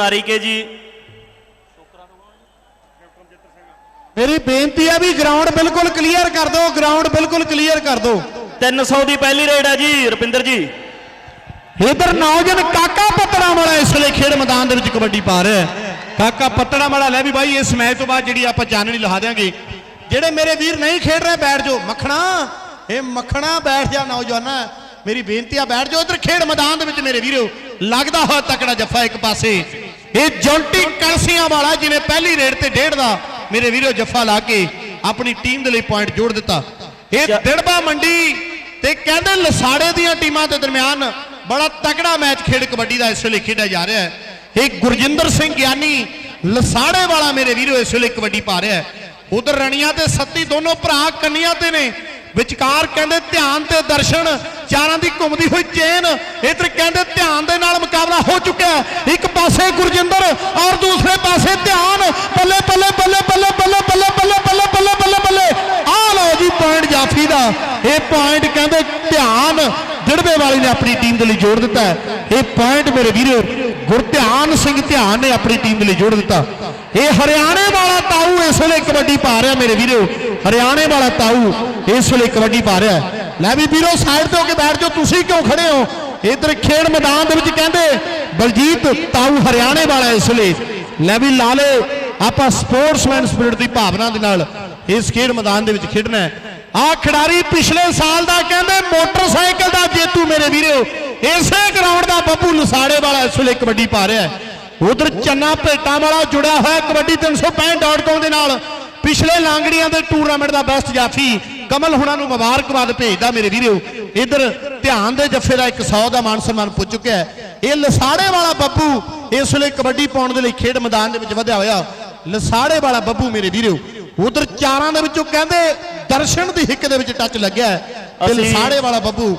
ਨਾਰੀਕੇ ਜੀ। ਮੇਰੀ ਬੇਨਤੀ ਹੈ ਵੀ ਗਰਾਊਂਡ ਬਿਲਕੁਲ ਕਲੀਅਰ ਕਰ ਦਿਓ ਗਰਾਊਂਡ ਬਿਲਕੁਲ ਕਲੀਅਰ ਕਰ ਦਿਓ। 300 ਦੀ ਪਹਿਲੀ ਰੇਡ ਹੈ ਜੀ ਰੁਪਿੰਦਰ ਜੀ। ਇਧਰ ਨੌਜਵਾਨ ਕਾਕਾ ਪੱਤੜਾ ਵਾਲਾ ਇਸ ਵੇਲੇ ਖੇਡ ਮੈਦਾਨ ਦੇ ਵਿੱਚ ਕਬੱਡੀ ਪਾ ਰਿਹਾ ਹੈ। ਕਾਕਾ ਪੱਤੜਾ ਵਾਲਾ ਲੈ ਵੀ ਬਾਈ ਇਸ ਮੈਚ ਤੋਂ ਬਾਅਦ ਜਿਹੜੀ ਆਪਾਂ ਚਾਨਣੀ ਲਹਾ ਦਿਆਂਗੇ। ਜਿਹੜੇ ਮੇਰੇ ਵੀਰ ਨਹੀਂ ਖੇਡ ਰਹੇ ਬੈਠ ਜਾਓ। ਮੱਖਣਾ ਇਹ ਮੱਖਣਾ ਬੈਠ ਜਾ ਨੌਜਵਾਨਾ। ਮੇਰੀ ਬੇਨਤੀ ਆ ਬੈਠ ਜਾਓ ਇਧਰ ਖੇਡ ਮੈਦਾਨ ਦੇ ਵਿੱਚ ਮੇਰੇ ਵੀਰੋ। ਲੱਗਦਾ ਹੋਇਆ ਤਕੜਾ ਜੱਫਾ ਇੱਕ ਪਾਸੇ। ਇਹ ਜੌਂਟੀ ਕਲਸੀਆਂ ਵਾਲਾ ਜਿਹਨੇ ਪਹਿਲੀ ਰੇਡ ਤੇ ਡੇਢ ਦਾ ਮੇਰੇ ਵੀਰੋ ਜੱਫਾ ਲਾ ਕੇ ਆਪਣੀ ਟੀਮ ਦੇ ਲਈ ਪੁਆਇੰਟ ਜੋੜ ਦਿੱਤਾ। ਇਹ ਦਿੜਬਾ ਮੰਡੀ ਤੇ ਕਹਿੰਦੇ ਲਸਾੜੇ ਦੀਆਂ ਟੀਮਾਂ ਦੇ ਦਰਮਿਆਨ ਬੜਾ ਤਕੜਾ ਮੈਚ ਖੇਡ ਕਬੱਡੀ ਦਾ ਇਸ ਵੇਲੇ ਖੇਡਿਆ ਜਾ ਰਿਹਾ ਹੈ। ਇਹ ਗੁਰਜਿੰਦਰ ਸਿੰਘ ਗਿਆਨੀ ਲਸਾੜੇ ਵਾਲਾ ਮੇਰੇ ਵੀਰੋ ਇਸ ਵੇਲੇ ਕਬੱਡੀ ਪਾ ਰਿਹਾ ਹੈ। ਉਧਰ ਰਣੀਆਂ ਤੇ ਸੱਤੀ ਦੋਨੋਂ ਭਰਾ ਕੰਨੀਆਂ ਤੇ ਨੇ। ਵਿਚਕਾਰ ਕਹਿੰਦੇ ਧਿਆਨ ਤੇ ਦਰਸ਼ਨ ਚਾਰਾਂ ਦੀ ਘੁੰਮਦੀ ਹੋਈ ਚੇਨ ਇਧਰ ਕਹਿੰਦੇ ਧਿਆਨ ਦੇ ਨਾਲ ਮੁਕਾਬਲਾ ਹੋ ਚੁੱਕਿਆ ਹੈ। ਇੱਕ ਪਾਸੇ ਗੁਰਜਿੰਦਰ ਔਰ ਦੂਸਰੇ ਪਾਸੇ ਧਿਆਨ ਬੱਲੇ ਬੱਲੇ ਬੱਲੇ ਬੱਲੇ ਬੱਲੇ ਬੱਲੇ ਬੱਲੇ ਬੱਲੇ ਬੱਲੇ ਬੱਲੇ ਬੱਲੇ ਆ ਲਓ ਜੀ ਪੁਆਇੰਟ ਜਾਫੀ ਦਾ ਇਹ ਪੁਆਇੰਟ ਕਹਿੰਦੇ ਧਿਆਨ ਦਿੜਵੇ ਵਾਲੀ ਨੇ ਆਪਣੀ ਟੀਮ ਦੇ ਲਈ ਜੋੜ ਦਿੱਤਾ ਇਹ ਪੁਆਇੰਟ ਮੇਰੇ ਵੀਰੋ ਗੁਰਧਿਆਨ ਸਿੰਘ ਧਿਆਨ ਨੇ ਆਪਣੀ ਟੀਮ ਦੇ ਲਈ ਜੋੜ ਦਿੱਤਾ ਇਹ ਹਰਿਆਣੇ ਵਾਲਾ ਤਾਊ ਇਸ ਵੇਲੇ ਕਬੱਡੀ ਪਾ ਰਿਹਾ ਮੇਰੇ ਵੀਰੋ ਹਰਿਆਣੇ ਵਾਲਾ ਤਾਊ ਇਸ ਵੇਲੇ ਕਬੱਡੀ ਪਾ ਰਿਹਾ ਲੈ ਵੀ ਵੀਰੋ ਸਾਈਡ ਤੇ ਹੋ ਕੇ ਬੈਠ ਜਾਓ ਤੁਸੀਂ ਕਿਉਂ ਖੜੇ ਹੋ ਇਧਰ ਖੇਡ ਮੈਦਾਨ ਦੇ ਵਿੱਚ ਕਹਿੰਦੇ ਬਲਜੀਤ ਤਾਊ ਹਰਿਆਣੇ ਵਾਲਾ ਇਸ ਵੇਲੇ ਲੈ ਵੀ ਲਾਲੇ, ਆਪਾਂ ਸਪੋਰਟਸਮੈਨ ਸਪਿਰਿਟ ਦੀ ਭਾਵਨਾ ਦੇ ਨਾਲ ਇਸ ਖੇਡ ਮੈਦਾਨ ਦੇ ਵਿੱਚ ਖੇਡਣਾ ਹੈ। ਆ ਖਿਡਾਰੀ ਪਿਛਲੇ ਸਾਲ ਦਾ ਕਹਿੰਦੇ ਮੋਟਰਸਾਈਕਲ ਦਾ ਜੇਤੂ ਮੇਰੇ ਵੀਰੋ। ਇਸੇ ਗਰਾਊਂਡ ਦਾ ਬੱਬੂ ਲਸਾੜੇ ਵਾਲਾ ਇਸ ਵੇਲੇ ਕਬੱਡੀ ਪਾ ਰਿਹਾ ਹੈ। ਉਧਰ ਚੰਨਾ ਭੇਟਾਂ ਵਾਲਾ ਜੁੜਿਆ ਹੋਇਆ ਕਬੱਡੀ 365.com ਦੇ ਨਾਲ। ਪਿਛਲੇ ਲਾਂਗੜੀਆਂ ਦੇ ਟੂਰਨਾਮੈਂਟ ਦਾ ਬੈਸਟ ਜਾਫੀ ਕਮਲ ਹੁਣਾਂ ਨੂੰ ਮੁਬਾਰਕਬਾਦ ਭੇਜਦਾ ਮੇਰੇ ਵੀਰੋ। ਇਧਰ ਧਿਆਨ ਦੇ ਜੱਫੇ ਦਾ ਇੱਕ 100 ਦਾ ਮਾਨ ਸਨਮਾਨ ਪੁੱਜ ਚੁੱਕਿਆ ਹੈ। ਇਹ ਲਸਾੜੇ ਵਾਲਾ ਬੱਬੂ ਇਸ ਵੇਲੇ ਕਬੱਡੀ ਪਾਉਣ ਦੇ ਲਈ ਖੇਡ ਮੈਦਾਨ ਦੇ ਵਿੱਚ ਵਧਿਆ ਹੋਇਆ। ਲਸਾੜੇ ਵਾਲਾ ਬੱਬੂ ਮੇਰੇ ਵੀਰੋ ਉਧਰ ਚਾਰਾਂ ਦੇ ਵਿੱਚੋਂ ਕਹਿੰਦੇ ਦਰਸ਼ਨ ਦੀ ਹਿੱਕ ਦੇ ਵਿੱਚ ਟੱਚ ਲੱਗਿਆ ਹੈ। ਤੇ ਲਸਾੜੇ ਵਾਲਾ ਬੱਬੂ।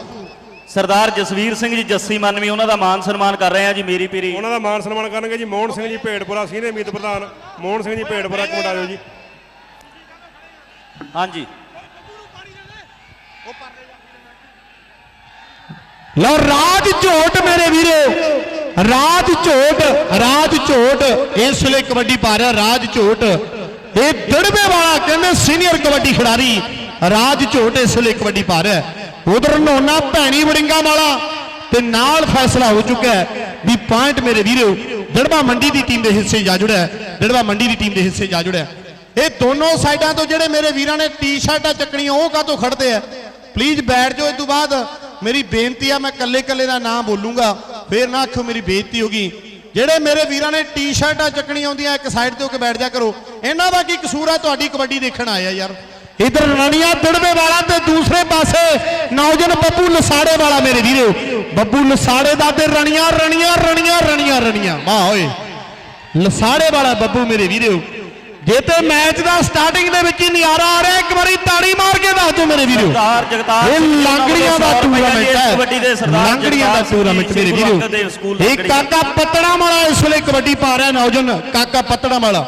ਸਰਦਾਰ ਜਸਵੀਰ ਸਿੰਘ ਜੀ ਜੱਸੀ ਮਾਨਵੀ ਉਹਨਾਂ ਦਾ ਮਾਨ ਸਨਮਾਨ ਕਰ ਰਹੇ ਆ ਜੀ ਮੇਰੀ ਪੀਰੀ। ਉਹਨਾਂ ਦਾ ਮਾਨ ਸਨਮਾਨ ਕਰਨਗੇ ਜੀ ਮੋਹਨ ਸਿੰਘ ਜੀ ਭੇੜਪੁਰਾ ਸੀਨੀਅਰ ਮੀਤ ਪ੍ਰਧਾਨ ਮੋਹਨ ਸਿੰਘ ਜੀ ਭੇੜਪੁਰਾ ਕਮੇਟਾ ਦਿਓ ਜੀ। ਹਾਂਜੀ। ਲਓ, ਰਾਜ ਝੋਟ ਮੇਰੇ ਵੀਰੋ। ਰਾਜ ਝੋਟ ਰਾਜ ਝੋਟ। ਇਸ ਵੇਲੇ ਕਬੱਡੀ ਪਾ ਰਿਹਾ ਰਾਜ ਝੋਟ। ਇਹ ਦੜਵੇ ਵਾਲਾ ਕਹਿੰਦੇ ਸੀਨੀਅਰ ਕਬੱਡੀ ਖਿਡਾਰੀ ਰਾਜ ਝੋਟ ਇਸ ਵੇਲੇ ਕਬੱਡੀ ਪਾ ਰਿਹਾ ਉਧਰ ਨੋਨਾ ਭੈਣੀ ਵੜਿੰਗਾ ਵਾਲਾ ਤੇ ਨਾਲ ਫੈਸਲਾ ਹੋ ਚੁੱਕਾ ਹੈ ਵੀ ਪੁਆਇੰਟ ਮੇਰੇ ਵੀਰੋ ਦੜਵਾ ਮੰਡੀ ਦੀ ਟੀਮ ਦੇ ਹਿੱਸੇ ਜਾ ਜੁੜਿਆ ਹੈ। ਮੰਡੀ ਦੀ ਟੀਮ ਦੇ ਹਿੱਸੇ ਜਾ ਜੁੜਿਆ ਇਹ ਦੋਨੋਂ ਸਾਈਡਾਂ ਤੋਂ ਜਿਹੜੇ ਮੇਰੇ ਵੀਰਾਂ ਨੇ ਟੀ-ਸ਼ਰਟਾਂ ਚੱਕਣੀਆਂ, ਉਹ ਕਾਹਤੋਂ ਖੜਦੇ ਆ? ਪਲੀਜ਼ ਬੈਠ ਜਾਓ ਇਸ ਤੋਂ ਬਾਅਦ। ਮੇਰੀ ਬੇਨਤੀ ਆ, ਮੈਂ ਕੱਲੇ ਕੱਲੇ ਦਾ ਨਾਮ ਬੋਲੂੰਗਾ। ਫੇਰ ਨਾ ਆਖੋ ਮੇਰੀ ਬੇਇੱਜ਼ਤੀ ਹੋਗੀ ਜਿਹੜੇ ਮੇਰੇ ਵੀਰਾਂ ਨੇ ਟੀ-ਸ਼ਰਟਾਂ ਚੱਕਣੀਆਂ ਆਉਂਦੀਆਂ, ਇੱਕ ਸਾਈਡ ਤੇ ਹੋ ਕੇ ਬੈਠ ਜਾ ਕਰੋ। ਇਹਨਾਂ ਦਾ ਕੀ ਕਸੂਰ ਆ? ਤੁਹਾਡੀ ਕਬੱਡੀ ਦੇਖਣ ਆਇਆ ਯਾਰ। ਇਧਰ ਰਣੀਆਂ ਦੜਵੇ ਵਾਲਾ ਤੇ ਦੂਸਰੇ ਪਾਸੇ ਨੌਜਵਾਨ ਬੱਬੂ ਲਸਾੜੇ ਵਾਲਾ ਮੇਰੇ ਵੀਰੋ। ਬੱਬੂ ਲਸਾੜੇ ਦਾ ਤੇ ਰਣੀਆਂ ਰਣੀਆਂ ਰਣੀਆਂ ਰਣੀਆਂ ਰਣੀਆਂ। ਵਾਹ ਓਏ। ਲਸਾੜੇ ਵਾਲਾ ਬੱਬੂ ਮੇਰੇ ਵੀਰੋ। ਜੇ ਤੇ ਮੈਚ ਦਾ ਸਟਾਰਟਿੰਗ ਦੇ ਵਿੱਚ ਹੀ ਨਜ਼ਾਰਾ ਆ ਰਿਹਾ ਇੱਕ ਵਾਰੀ ਤਾੜੀ ਮਾਰ ਕੇ ਦੱਸ ਦਿਓ ਮੇਰੇ ਵੀਰੋ। ਸਰਦਾਰ ਜਗਤਾਰ ਇਹ ਲਾਂਗੜੀਆਂ ਦਾ ਟੂਰਨਾਮੈਂਟ ਇਸ ਕਬੱਡੀ ਦੇ ਹੈ ਸਰਦਾਰ ਲਾਂਗੜੀਆਂ ਦਾ ਟੂਰਨਾਮੈਂਟ ਮੇਰੇ ਵੀਰੋ। ਲਾਂਗੜੀ। ਕਾਕਾ ਪੱਤੜਾ ਵਾਲਾ ਇਸ ਵੇਲੇ ਕਬੱਡੀ ਪਾ ਰਿਹਾ ਨੌਜਵਾਨ ਕਾਕਾ ਪੱਤੜਾ ਵਾਲਾ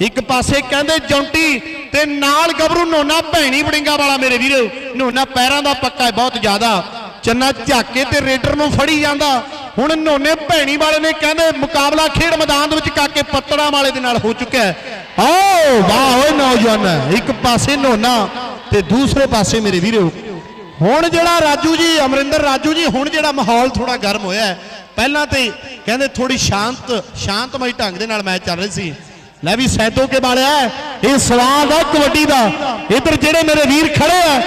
ਇੱਕ ਪਾਸੇ ਕਹਿੰਦੇ ਜੌਂਟੀ ਤੇ ਨਾਲ ਗੱਭਰੂ ਨੋਨਾ ਭੈਣੀ ਬੜਿੰਗਾ ਵਾਲਾ ਮੇਰੇ ਵੀਰੋ। ਨੋਨਾ ਪੈਰਾਂ ਦਾ ਪੱਕਾ ਹੈ ਬਹੁਤ ਜ਼ਿਆਦਾ। ਚੰਨਾ ਝਾਕੇ ਤੇ ਰੇਡਰ ਨੂੰ ਫੜੀ ਜਾਂਦਾ। ਹੁਣ ਨੋਨੇ ਭੈਣੀ ਵਾਲੇ ਨੇ ਕਹਿੰਦੇ ਮੁਕਾਬਲਾ ਖੇਡ ਮੈਦਾਨ ਦੇ ਵਿੱਚ ਕਾਕੇ ਪੱਤੜਾ ਵਾਲੇ ਦੇ ਨਾਲ ਹੋ ਚੁੱਕਿਆ ਹੈ। ਓ, ਵਾਹ ਓਏ ਨੌਜਵਾਨ, ਇੱਕ ਪਾਸੇ ਨੋਨਾ ਤੇ ਦੂਸਰੇ ਪਾਸੇ ਮੇਰੇ ਵੀਰੋ। ਹੁਣ ਜਿਹੜਾ ਰਾਜੂ ਜੀ, ਅਮਰਿੰਦਰ ਰਾਜੂ ਜੀ, ਹੁਣ ਜਿਹੜਾ ਮਾਹੌਲ ਥੋੜਾ ਗਰਮ ਹੋਇਆ ਪਹਿਲਾਂ ਤੇ ਕਹਿੰਦੇ ਥੋੜੀ ਸ਼ਾਂਤ, ਸ਼ਾਂਤਮਈ ਢੰਗ ਦੇ ਨਾਲ ਮੈਚ ਚੱਲ ਰਹੀ ਸੀ। ਲੈ ਵੀ ਸੈਦੋ ਕੇ ਵਾਲਿਆ ਇਹ ਸਵਾਦ ਆ ਕਬੱਡੀ ਦਾ। ਇੱਧਰ ਜਿਹੜੇ ਮੇਰੇ ਵੀਰ ਖੜੇ ਆ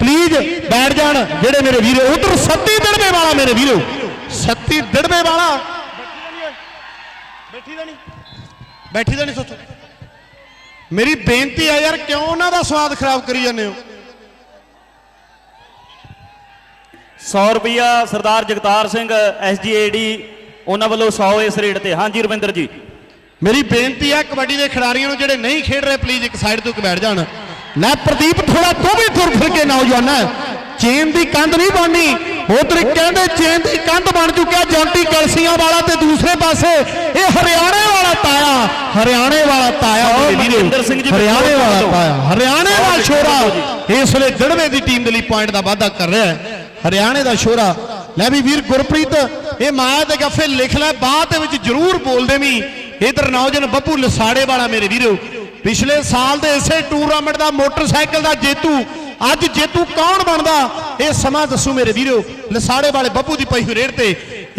ਪਲੀਜ਼ ਬੈਠ ਜਾਣ। ਜਿਹੜੇ ਮੇਰੇ ਵੀਰ, ਉਧਰ ਸੱਤੀ ਦੜਵੇ ਵਾਲਾ ਮੇਰੇ ਵੀਰੋ। ਸੱਤੀ ਦੜਵੇ ਵਾਲਾ। ਬੈਠੀ ਦਾ ਨਹੀਂ। ਬੈਠੀ ਦਾ ਨਹੀਂ ਸੋਚੋ। ਮੇਰੀ ਬੇਨਤੀ ਆ ਯਾਰ ਕਿਉਂ ਉਹਨਾਂ ਦਾ ਸਵਾਦ ਖਰਾਬ ਕਰੀ ਜਾਂਦੇ ਹੋ? 100 ਰੁਪਿਆ ਸਰਦਾਰ ਜਗਤਾਰ ਸਿੰਘ ਐਸਜੀਏਡੀ ਉਹਨਾਂ ਵੱਲੋਂ 100 ਇਸ ਰੇਟ ਤੇ। ਹਾਂਜੀ ਰਵਿੰਦਰ ਜੀ। ਮੇਰੀ ਬੇਨਤੀ ਹੈ ਕਬੱਡੀ ਦੇ ਖਿਡਾਰੀਆਂ ਨੂੰ ਜਿਹੜੇ ਨਹੀਂ ਖੇਡ ਰਹੇ ਪਲੀਜ਼ ਇੱਕ ਸਾਈਡ ਤੋਂ ਬੈਠ ਜਾਣ। ਲੈ ਪ੍ਰਦੀਪ ਥੋੜਾ ਤੂੰ ਵੀ ਤੁਰ ਫਿਰ ਕੇ ਨੌਜਵਾਨ ਹੈ ਚੇਨ ਦੀ ਕੰਧ ਨਹੀਂ ਬਣਨੀ। ਉਧਰ ਕਹਿੰਦੇ ਚੇਨ ਦੀ ਕੰਧ ਬਣ ਚੁੱਕਿਆ ਜੌਂਟੀ ਕਲਸੀਆਂ ਵਾਲਾ ਤੇ ਦੂਸਰੇ ਪਾਸੇ ਇਹ ਹਰਿਆਣੇ ਵਾਲਾ ਤਾਇਆ ਹਰਿਆਣੇ ਵਾਲਾ ਤਾਇਆ ਹਰਿਆਣੇ ਵਾਲਾ। ਤਾਇਆ ਹਰਿਆਣੇ ਛੋਰਾ ਜੀ। ਇਸ ਵੇਲੇ ਦੜਵੇ ਦੀ ਟੀਮ ਦੇ ਲਈ ਪੁਆਇੰਟ ਦਾ ਵਾਅਦਾ ਕਰ ਰਿਹਾ ਹੈ ਹਰਿਆਣੇ ਦਾ ਛੋਰਾ ਲੈ ਵੀ ਵੀਰ ਗੁਰਪ੍ਰੀਤ ਇਹ ਮਾਇਆ ਦੇ ਗੱਫੇ ਲਿਖ ਲੈ ਬਾਅਦ ਦੇ ਵਿੱਚ ਜ਼ਰੂਰ ਬੋਲਦੇ ਵੀ ਇਧਰ ਨੌਜਵਾਨ ਬੱਬੂ ਲਸਾੜੇ ਵਾਲਾ ਮੇਰੇ ਵੀਰੋ ਪਿਛਲੇ ਸਾਲ ਦੇ ਇਸੇ ਟੂਰਨਾਮੈਂਟ ਦਾ ਮੋਟਰਸਾਈਕਲ ਦਾ ਜੇਤੂ ਅੱਜ ਜੇਤੂ ਕੌਣ ਬਣਦਾ? ਇਹ ਸਮਾਂ ਦੱਸੂ ਮੇਰੇ ਵੀਰੋ। ਲਸਾੜੇ ਵਾਲੇ ਬੱਬੂ ਦੀ ਪਈ ਹੋਈ ਰੇਡ ਤੇ।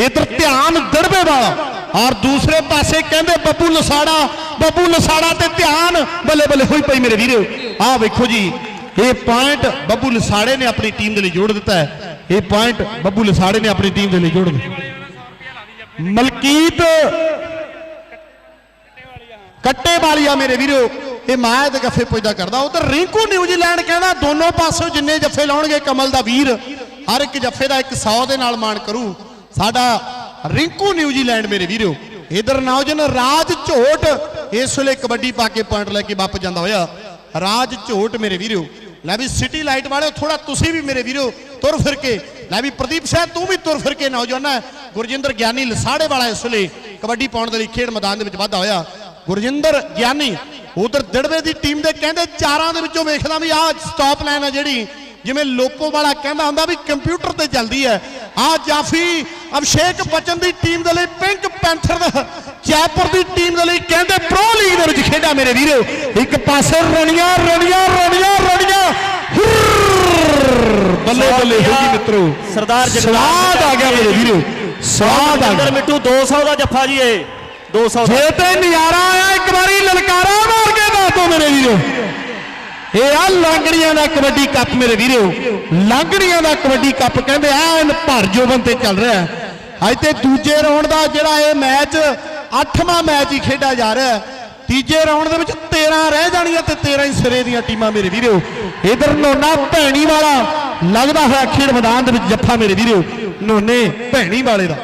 ਇਧਰ ਧਿਆਨ ਦੜਵੇ ਵਾਲਾ। ਔਰ ਦੂਸਰੇ ਪਾਸੇ ਕਹਿੰਦੇ, ਬੱਬੂ ਲਸਾੜਾ ਬੱਬੂ ਲਸਾੜਾ ਤੇ ਧਿਆਨ ਬੱਲੇ ਬੱਲੇ ਹੋਈ ਪਈ ਮੇਰੇ ਵੀਰੋ। ਆਹ ਵੇਖੋ ਜੀ, ਇਹ ਪੁਆਇੰਟ ਬੱਬੂ ਲਸਾੜੇ ਨੇ ਆਪਣੀ ਟੀਮ ਦੇ ਲਈ ਜੋੜ ਦਿੱਤਾ ਹੈ। ਇਹ ਪੁਆਇੰਟ ਬੱਬੂ ਲਸਾੜੇ ਨੇ ਆਪਣੀ ਟੀਮ ਦੇ ਲਈ ਜੋੜ ਦਿੱਤਾ ਮਲਕੀਤ ਕੱਟੇ ਵਾਲੀਆ ਮੇਰੇ ਵੀਰੋ। ਇਹ ਮਾਇਆ ਦੇ ਗੱਫੇ ਪੁੱਜਦਾ ਕਰਦਾ। ਉਧਰ ਰਿੰਕੂ ਨਿਊਜ਼ੀਲੈਂਡ ਕਹਿੰਦਾ, ਦੋਨੋਂ ਪਾਸੋਂ ਜਿੰਨੇ ਜੱਫੇ ਲਾਉਣਗੇ ਕਮਲ ਦਾ ਵੀਰ, ਹਰ ਇੱਕ ਜੱਫੇ ਦਾ 100 ਦੇ ਨਾਲ ਮਾਣ ਕਰੂ। ਸਾਡਾ ਰਿੰਕੂ ਨਿਊਜ਼ੀਲੈਂਡ ਮੇਰੇ ਵੀਰੋ। ਇਧਰ ਨੌਜਨ ਰਾਜ ਝੋਟ ਇਸ ਵੇਲੇ ਕਬੱਡੀ ਪਾ ਕੇ ਪੁਆਇੰਟ ਲੈ ਕੇ ਵਾਪਸ ਜਾਂਦਾ ਹੋਇਆ। ਰਾਜ ਝੋਟ ਮੇਰੇ ਵੀਰੋ। ਲੈ ਵੀ ਸਿਟੀ ਲਾਈਟ ਵਾਲਿਓ ਥੋੜਾ ਤੁਸੀਂ ਵੀ ਮੇਰੇ ਵੀਰੋ ਤੁਰ ਫਿਰ ਕੇ। ਲੈ ਵੀ ਪ੍ਰਦੀਪ ਸਿੰਘ ਤੂੰ ਵੀ ਤੁਰ ਫਿਰ ਕੇ ਨੌਜਵਾਨ ਗੁਰਜਿੰਦਰ ਗਿਆਨੀ ਲਸਾੜੇ ਵਾਲਾ ਇਸ ਵੇਲੇ ਕਬੱਡੀ ਪਾਉਣ ਦੇ ਲਈ ਖੇਡ ਮੈਦਾਨ ਦੇ ਵਿੱਚ ਵਾਧਾ ਹੋਇਆ। ਗੁਰਜਿੰਦਰ ਗਿਆਨੀ ਉਧਰ ਦਿੜਵੇ ਦੀ ਟੀਮ ਦੇ ਕਹਿੰਦੇ ਚਾਰਾਂ ਦੇ ਵਿੱਚੋਂ ਵੇਖਦਾ ਵੀ ਆਹ ਸਟਾਪ ਲਾਈਨ ਹੈ ਜਿਹੜੀ ਜਿਵੇਂ ਲੋਪੋ ਵਾਲਾ ਕਹਿੰਦਾ ਹੁੰਦਾ ਵੀ ਕੰਪਿਊਟਰ ਤੇ ਚੱਲਦੀ ਹੈ। ਆ ਜਾਫੀ ਅਭਿਸ਼ੇਕ ਬਚਨ ਦੀ ਟੀਮ ਦੇ ਲਈ ਪਿੰਕ ਪੈਂਥਰ ਦਾ ਜੈਪੁਰ ਦੀ ਟੀਮ ਦੇ ਲਈ ਕਹਿੰਦੇ ਪ੍ਰੋ ਲੀਗ ਦੇ ਵਿੱਚ ਖੇਡਿਆ ਮੇਰੇ ਵੀਰੋ। ਇੱਕ ਪਾਸੇ ਰਣੀਆਂ ਰਣੀਆਂ ਰਣੀਆਂ ਰਣੀਆਂ। ਬੱਲੇ ਬੱਲੇ ਹੋ ਜੀ ਮਿੱਤਰੋ। ਸਰਦਾਰ ਸਵਾਦ ਆ ਗਿਆ ਮੇਰੇ ਵੀਰੋ। ਸਵਾਦ ਆ ਗਿਆ। ਮਿੱਟੂ 200 ਦਾ ਜੱਫਾ ਜੀ ਇਹ। 200 ਦਾ ਜੇ ਤੇ ਨਜ਼ਾਰਾ ਆਇਆ ਇੱਕ ਵਾਰੀ ਲਲਕਾਰਾ ਮਾਰ ਕੇ ਦੱਸ ਦੋ ਮੇਰੇ ਵੀਰੋ। ਇਹ ਆ ਲਾਂਗੜੀਆਂ ਦਾ ਕਬੱਡੀ ਕੱਪ ਮੇਰੇ ਵੀਰੋ। ਲਾਂਗੜੀਆਂ ਦਾ ਕਬੱਡੀ ਕੱਪ ਕਹਿੰਦੇ ਐਨ ਭਰ ਜੋਬਨ ਤੇ ਚੱਲ ਰਿਹਾ। ਅੱਜ ਤੇ ਦੂਜੇ ਰਾਉਂਡ ਦਾ ਜਿਹੜਾ ਇਹ ਮੈਚ 8ਵਾਂ ਮੈਚ ਹੀ ਖੇਡਿਆ ਜਾ ਰਿਹਾ। ਤੀਜੇ ਰਾਉਂਡ ਦੇ ਵਿੱਚ 13 ਰਹਿ ਜਾਣੀਆਂ ਤੇ 13 ਹੀ ਸਿਰੇ ਦੀਆਂ ਟੀਮਾਂ ਮੇਰੇ ਵੀਰੋ। ਇਧਰ ਨੋਨਾ ਭੈਣੀ ਵਾਲਾ ਲੱਗਦਾ ਹੋਇਆ ਖੇਡ ਮੈਦਾਨ ਦੇ ਵਿੱਚ ਜੱਫਾ ਮੇਰੇ ਵੀਰੋ। ਨੋਨੇ ਭੈਣੀ ਵਾਲੇ ਦਾ।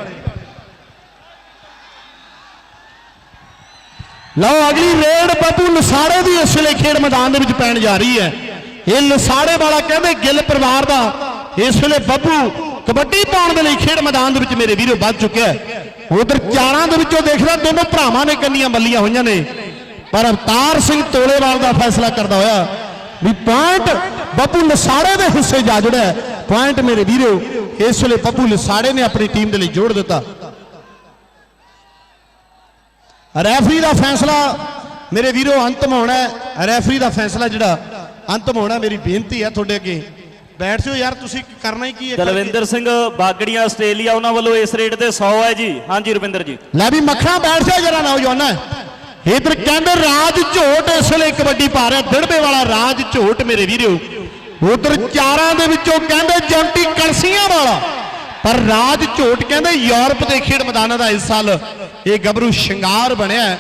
ਲਓ ਅਗਲੀ ਰੇਡ ਬੱਬੂ ਲਸਾੜੇ ਦੀ ਇਸ ਵੇਲੇ ਖੇਡ ਮੈਦਾਨ ਦੇ ਵਿੱਚ ਪੈਣ ਜਾ ਰਹੀ ਹੈ। ਇਹ ਲਸਾੜੇ ਵਾਲਾ ਕਹਿੰਦੇ ਗਿੱਲ ਪਰਿਵਾਰ ਦਾ ਇਸ ਵੇਲੇ ਬੱਬੂ ਕਬੱਡੀ ਪਾਉਣ ਦੇ ਲਈ ਖੇਡ ਮੈਦਾਨ ਦੇ ਵਿੱਚ ਮੇਰੇ ਵੀਰੋ ਵੱਧ ਚੁੱਕਿਆ ਹੈ। ਉਧਰ ਚਾਰਾਂ ਦੇ ਵਿੱਚੋਂ ਦੇਖਦਾ ਦੋਨੋਂ ਭਰਾਵਾਂ ਨੇ ਕੰਨੀਆਂ ਮੱਲੀਆਂ ਹੋਈਆਂ ਨੇ। ਪਰ ਅਵਤਾਰ ਸਿੰਘ ਤੋਲੇਵਾਲ ਦਾ ਫੈਸਲਾ ਕਰਦਾ ਹੋਇਆ ਵੀ ਪੁਆਇੰਟ ਬੱਬੂ ਲਸਾੜੇ ਦੇ ਹਿੱਸੇ ਜਾ ਜੁੜਿਆ ਪੁਆਇੰਟ ਮੇਰੇ ਵੀਰੋ, ਇਸ ਵੇਲੇ ਬੱਬੂ ਲਸਾੜੇ ਨੇ ਆਪਣੀ ਟੀਮ ਦੇ ਲਈ ਜੋੜ ਦਿੱਤਾ। ਰੈਫਰੀ ਦਾ ਫੈਸਲਾ ਮੇਰੇ ਵੀਰੋ ਅੰਤਮ ਹੋਣਾ ਹੈ। ਰੈਫਰੀ ਦਾ ਫੈਸਲਾ ਜਿਹੜਾ ਅੰਤਮ ਹੋਣਾ ਮੇਰੀ ਬੇਨਤੀ ਹੈ ਤੁਹਾਡੇ ਅੱਗੇ। ਬੈਠ ਜਾਓ ਯਾਰ ਤੁਸੀਂ ਕਰਨਾ ਹੀ ਕੀ ਹੈ? ਦਲਵਿੰਦਰ ਸਿੰਘ ਬਾਗੜੀਆਂ ਆਸਟ੍ਰੇਲੀਆ ਉਹਨਾਂ ਵੱਲੋਂ ਇਸ ਰੇਟ ਤੇ 100 ਹੈ ਜੀ। ਹਾਂਜੀ ਰਵਿੰਦਰ ਜੀ। ਲੈ ਵੀ ਮੱਖਣਾ ਬੈਠ ਜਾ ਜਰਾ ਨੌਜਵਾਨਾ। ਇਧਰ ਕਹਿੰਦੇ ਰਾਜ ਝੋਟ ਇਸ ਵੇਲੇ ਕਬੱਡੀ ਪਾ ਰਿਹਾ। ਦਿੜਬੇ ਵਾਲਾ ਰਾਜ ਝੋਟ ਮੇਰੇ ਵੀਰੋ। ਉਧਰ ਚਾਰਾਂ ਦੇ ਵਿੱਚੋਂ ਕਹਿੰਦੇ ਜੌਂਟੀ ਕਲਸੀਆਂ ਵਾਲਾ। ਪਰ ਰਾਜ ਝੋਟ ਕਹਿੰਦੇ ਯੂਰਪ ਦੇ ਖੇਡ ਮੈਦਾਨਾਂ ਦਾ ਇਸ ਸਾਲ ਇਹ ਗੱਭਰੂ ਸ਼ਿੰਗਾਰ ਬਣਿਆ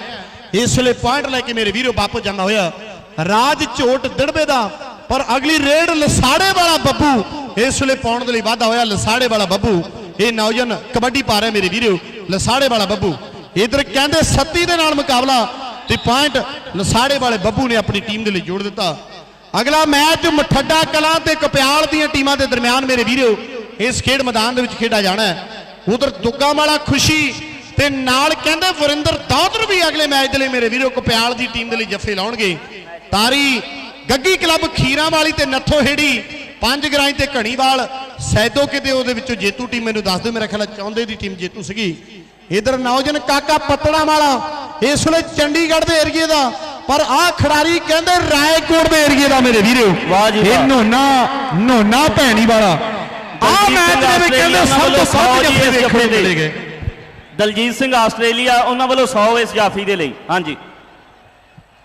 ਇਸ ਵੇਲੇ ਪੁਆਇੰਟ ਲੈ ਕੇ ਮੇਰੇ ਵੀਰੋ ਵਾਪਸ ਜਾਂਦਾ ਹੋਇਆ। ਰਾਜ ਝੋਟ ਦਿੜਬੇ ਦਾ, ਪਰ ਅਗਲੀ ਰੇਡ ਲਸਾੜੇ ਵਾਲਾ ਬੱਬੂ, ਇਸ ਵੇਲੇ ਪਾਉਣ ਦੇ ਲਈ ਵਾਧਾ ਹੋਇਆ ਲਸਾੜੇ ਵਾਲਾ ਬੱਬੂ। ਇਹ ਨੌਜਵਾਨ ਕਬੱਡੀ ਪਾ ਰਿਹਾ ਮੇਰੇ ਵੀਰੋ, ਲਸਾੜੇ ਵਾਲਾ ਬੱਬੂ। ਇਧਰ ਕਹਿੰਦੇ ਸੱਤੀ ਦੇ ਨਾਲ ਮੁਕਾਬਲਾ, ਤੇ ਪੁਆਇੰਟ ਲਸਾੜੇ ਵਾਲੇ ਬੱਬੂ ਨੇ ਆਪਣੀ ਟੀਮ ਦੇ ਲਈ ਜੋੜ ਦਿੱਤਾ। ਅਗਲਾ ਮੈਚ ਮਠੱਡਾ ਕਲਾਂ ਤੇ ਕਪਿਆਲ ਦੀਆਂ ਟੀਮਾਂ ਦੇ ਦਰਮਿਆਨ ਮੇਰੇ ਵੀਰੋ, ਇਸ ਖੇਡ ਮੈਦਾਨ ਦੇ ਵਿੱਚ ਖੇਡਿਆ ਜਾਣਾ ਹੈ। ਉਧਰ ਦੁੱਗਾ ਵਾਲਾ ਖੁਸ਼ੀ ਤੇ ਨਾਲ ਕਹਿੰਦੇ ਵਰਿੰਦਰ ਦਾਦਰ ਵੀ ਅਗਲੇ ਮੈਚ ਦੇ ਲਈ ਮੇਰੇ ਵੀਰੋ ਕਪਿਆਲ ਦੀ ਟੀਮ ਦੇ ਲਈ ਜੱਫੇ ਲਾਉਣਗੇ। ਤਾਰੀ ਗੱਗੀ ਕਲੱਬ ਖੀਰਾਂ ਵਾਲੀ ਤੇ ਨੱਥੋ ਹੇੜੀ ਪੰਜ ਗਰਾਈ ਤੇ ਘਣੀਵਾਲ ਸੈਦੋ ਕਿਤੇ ਉਹਦੇ ਵਿੱਚੋਂ ਜੇਤੂ ਟੀਮ ਮੈਨੂੰ ਦੱਸ ਦਿਓ ਮੇਰਾ ਖਿਆਲ ਚੌਂਦੇ ਦੀ ਟੀਮ ਜੇਤੂ ਸੀਗੀ। ਇਧਰ ਨੌਜਨ ਕਾਕਾ ਪੱਤੜਾ ਵਾਲਾ ਇਸ ਵੇਲੇ ਚੰਡੀਗੜ੍ਹ ਦੇ ਏਰੀਏ ਦਾ ਪਰ ਆਹ ਖਿਡਾਰੀ ਕਹਿੰਦੇ ਰਾਏਕੋਟ ਦੇ ਏਰੀਏ ਦਾ ਮੇਰੇ ਵੀਰੋ। ਵਾਹ ਜੀ ਇਹ। ਨੋਨਾ ਨੋਨਾ ਭੈਣੀ ਵਾਲਾ ਆਹ ਮੈਚ ਦੇ ਵਿੱਚ ਕਹਿੰਦੇ ਸਭ ਤੋਂ ਵੱਧ ਜੱਫੇ ਦੇਖਣ ਨੂੰ ਮਿਲੇਗੇ ਦਲਜੀਤ ਸਿੰਘ ਆਸਟ੍ਰੇਲੀਆ, ਉਹਨਾਂ ਵੱਲੋਂ 100 ਇਸ ਜਾਫੀ ਦੇ ਲਈ। ਹਾਂਜੀ।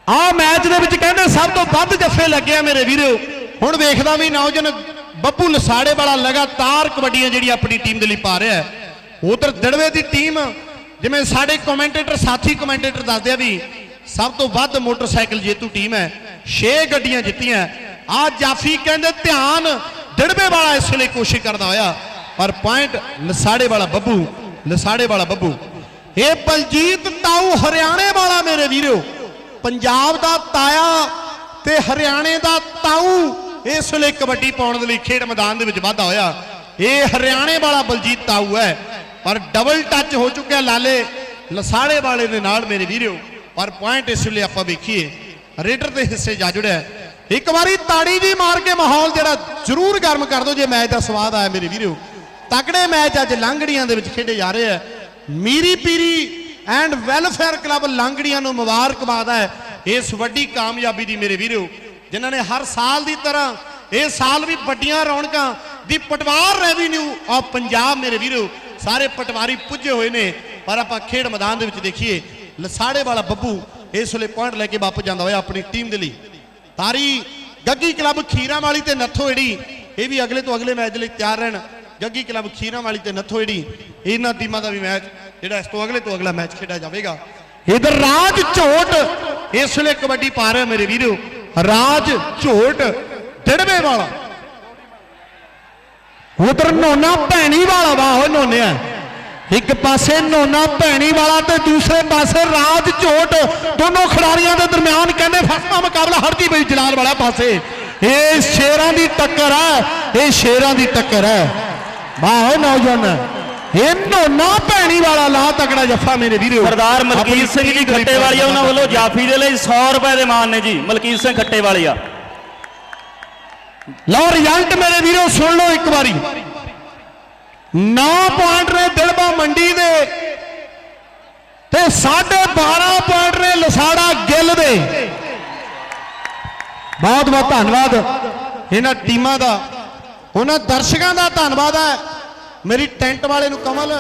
ਆਹ ਮੈਚ ਦੇ ਵਿੱਚ ਕਹਿੰਦੇ ਸਭ ਤੋਂ ਵੱਧ ਜੱਫੇ ਲੱਗੇ ਆ ਮੇਰੇ ਵੀਰੋ। ਹੁਣ ਵੇਖਦਾ ਵੀ ਨੌਜਨ ਬੱਬੂ ਲਸਾੜੇ ਵਾਲਾ ਲਗਾਤਾਰ ਕਬੱਡੀਆਂ ਜਿਹੜੀ ਆਪਣੀ ਟੀਮ ਦੇ ਲਈ ਪਾ ਰਿਹਾ ਹੈ। ਉਧਰ ਦੜਵੇ ਦੀ ਟੀਮ, ਜਿਵੇਂ ਸਾਡੇ ਕਮੈਂਟੇਟਰ ਸਾਥੀ ਕਮੈਂਟੇਟਰ ਦੱਸਦੇ ਆ ਵੀ ਸਭ ਤੋਂ ਵੱਧ ਮੋਟਰਸਾਈਕਲ ਜੇਤੂ ਟੀਮ ਹੈ। 6 ਗੱਡੀਆਂ ਜਿੱਤੀਆਂ। ਆ ਜਾਫੀ ਕਹਿੰਦੇ ਧਿਆਨ ਦੜਵੇ ਵਾਲਾ ਇਸ ਲਈ ਕੋਸ਼ਿਸ਼ ਕਰਦਾ ਹੋਇਆ। ਪਰ ਪੁਆਇੰਟ ਲਸਾੜੇ ਵਾਲਾ ਬੱਬੂ ਲਸਾੜੇ ਵਾਲਾ ਬੱਬੂ। ਇਹ ਬਲਜੀਤ, ਤਾਊ ਹਰਿਆਣੇ ਵਾਲਾ ਮੇਰੇ ਵੀਰੋ। ਪੰਜਾਬ ਦਾ ਤਾਇਆ ਤੇ ਹਰਿਆਣੇ ਦਾ ਤਾਊ ਇਸ ਵੇਲੇ ਕਬੱਡੀ ਪਾਉਣ ਦੇ ਲਈ ਖੇਡ ਮੈਦਾਨ ਦੇ ਵਿੱਚ ਵਾਧਾ ਹੋਇਆ। ਇਹ ਹਰਿਆਣੇ ਵਾਲਾ ਬਲਜੀਤ ਤਾਊ ਹੈ। ਪਰ ਡਬਲ ਟੱਚ ਹੋ ਚੁੱਕਿਆ ਲਾਲੇ ਲਸਾੜੇ ਵਾਲੇ ਦੇ ਨਾਲ ਮੇਰੇ ਵੀਰੋ। ਪਰ ਪੁਆਇੰਟ ਇਸ ਵੇਲੇ ਆਪਾਂ ਵੇਖੀਏ। ਰੇਡਰ ਦੇ ਹਿੱਸੇ ਜਾ ਜੁੜਿਆ ਇੱਕ ਵਾਰੀ ਤਾੜੀ ਜੀ ਮਾਰ ਕੇ ਮਾਹੌਲ ਜਿਹੜਾ ਜ਼ਰੂਰ ਗਰਮ ਕਰ ਦਿਓ ਜੇ ਮੈਚ ਦਾ ਸਵਾਦ ਆਇਆ ਮੇਰੇ ਵੀਰੋ। ਤਕੜੇ ਮੈਚ ਅੱਜ ਲਾਂਗੜੀਆਂ ਦੇ ਵਿੱਚ ਖੇਡੇ ਜਾ ਰਹੇ ਆ। Miri Piri and welfare club Langrian ਨੂੰ ਮੁਬਾਰਕਬਾਦ ਹੈ। ਇਸ ਵੱਡੀ ਕਾਮਯਾਬੀ ਦੀ ਮੇਰੇ ਵੀਰੋ, ਜਿਨ੍ਹਾਂ ਨੇ ਹਰ ਸਾਲ ਦੀ ਤਰ੍ਹਾਂ, ਇਹ ਸਾਲ ਵੀ ਵੱਡੀਆਂ ਰੌਣਕਾਂ ਦੀ ਪਟਵਾਰ ਰੈਵਨਿਊ ਆਫ ਪੰਜਾਬ ਮੇਰੇ ਵੀਰੋ, ਸਾਰੇ ਪਟਵਾਰੀ ਪੁੱਜੇ ਹੋਏ ਨੇ। ਪਰ ਆਪਾਂ ਖੇਡ ਮੈਦਾਨ ਦੇ ਵਿੱਚ ਦੇਖੀਏ, ਲਸਾੜੇ ਵਾਲਾ ਬੱਬੂ ਇਸ ਵੇਲੇ ਪੁਆਇੰਟ ਲੈ ਕੇ ਵਾਪਸ ਜਾਂਦਾ ਹੋਇਆ ਆਪਣੀ ਟੀਮ ਦੇ ਲਈ। ਤਾਰੀ ਗੱਗੀ ਕਲੱਬ ਖੀਰਾ ਵਾਲੀ ਤੇ ਨੱਥੋ ਏੜੀ ਇਹ ਵੀ ਅਗਲੇ ਤੋਂ ਅਗਲੇ ਮੈਚ ਦੇ ਲਈ ਤਿਆਰ ਰਹਿਣ। ਗੱਗੀ ਕਲੱਬ ਖੀਰਾ ਵਾਲੀ ਤੇ ਨੱਥੋ ਏੜੀ ਇਹਨਾਂ ਟੀਮਾਂ ਦਾ ਵੀ ਮੈਚ ਜਿਹੜਾ ਇਸ ਤੋਂ ਅਗਲੇ ਤੋਂ ਅਗਲਾ ਮੈਚ ਖੇਡਿਆ ਜਾਵੇਗਾ ਇਧਰ ਰਾਜ ਝੋਟ ਇਸ ਵੇਲੇ ਕਬੱਡੀ ਪਾ ਰਿਹਾ ਮੇਰੇ ਵੀਰੋ ਰਾਜ ਝੋਟ ਡੜਵੇ ਵਾਲਾ ਉਧਰ ਨੋਨਾ ਭੈਣੀ ਵਾਲਾ ਵਾਹ ਨੋਨਿਆ ਇੱਕ ਪਾਸੇ ਨੋਨਾ ਭੈਣੀ ਵਾਲਾ ਤੇ ਦੂਸਰੇ ਪਾਸੇ ਰਾਜ ਝੋਟ ਦੋਨੋਂ ਖਿਡਾਰੀਆਂ ਦੇ ਦਰਮਿਆਨ ਕਹਿੰਦੇ ਫਸਵਾ ਮੁਕਾਬਲਾ ਹਰਦੀ ਬਈ ਜਲਾਲ ਵਾਲਾ ਪਾਸੇ ਇਹ ਸ਼ੇਰਾਂ ਦੀ ਟੱਕਰ ਹੈ ਇਹ ਸ਼ੇਰਾਂ ਦੀ ਟੱਕਰ ਹੈ ਵਾਹ ਨੌਜਵਾਨ। ਇਹ ਨੋਨਾ ਭੈਣੀ ਵਾਲਾ ਲਾ ਤਕੜਾ ਜੱਫਾ ਮੇਰੇ ਵੀਰੋ। ਸਰਦਾਰ ਮਲਕੀਤ ਸਿੰਘ ਜੀ ਖੱਟੇ ਵਾਲੀਆ ਉਹਨਾਂ ਵੱਲੋਂ ਜਾਫੀ ਦੇ ਲਈ 100 ਰੁਪਏ ਦੇ ਮਾਨ ਨੇ ਜੀ ਮਲਕੀਤ ਸਿੰਘ ਖੱਟੇ ਵਾਲੀਆ ਲਓ ਰਿਜ਼ਲਟ ਮੇਰੇ ਵੀਰੋ ਸੁਣ ਲਓ ਇੱਕ ਵਾਰੀ। 9 ਪੁਆਇੰਟ ਨੇ ਦਿਲਬਾ ਮੰਡੀ ਦੇ ਤੇ 12.5 ਪੁਆਇੰਟ ਨੇ ਲਸਾੜਾ ਗਿੱਲ ਦੇ। ਬਹੁਤ ਬਹੁਤ ਧੰਨਵਾਦ। ਇਹਨਾਂ ਟੀਮਾਂ ਦਾ। ਉਹਨਾਂ ਦਰਸ਼ਕਾਂ ਦਾ ਧੰਨਵਾਦ ਹੈ। ਮੇਰੀ ਟੈਂਟ ਵਾਲੇ ਨੂੰ ਕਮਲ।